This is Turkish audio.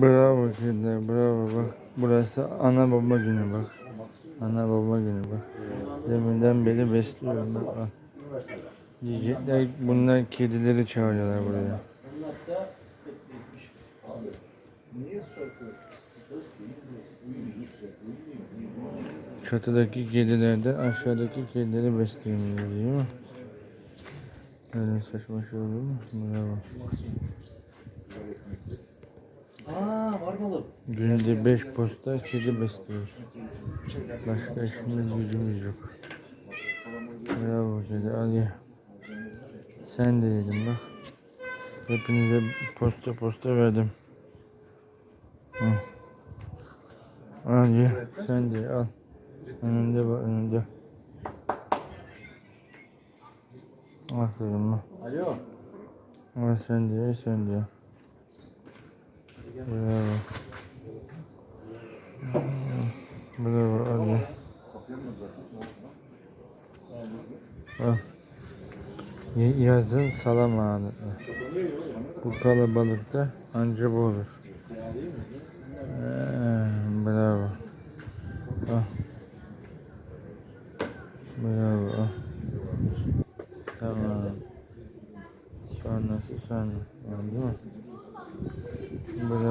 Bravo kediler, bravo bak. Burası ana baba günü bak. Ana baba günü bak. Deminden beri besliyorum bak. bak. Diyecekler bunlar kedileri çağırıyorlar buraya. Çatıdaki kedilerden aşağıdaki kedileri diyor değil mi? Öyle saçma şey olur mu? Bravo. Aa var balık. Günde 5 posta kedi besliyoruz. Başka işimiz gücümüz yok. Bravo kedi ye. Sen de yedin bak. Hepinize posta posta verdim. Hı. Al ye. Sen de al. Önünde bak önünde. Aferin bak. Alo. Al sen de ye sen de ye. Bravo al ye. Al. Y- Yazın salam ağırlıklı. Bu kalabalıkta anca bu olur. Ee, bravo. Al. Bravo. al. Tamam. Sonrası sonra. Oldu mu? Bravo.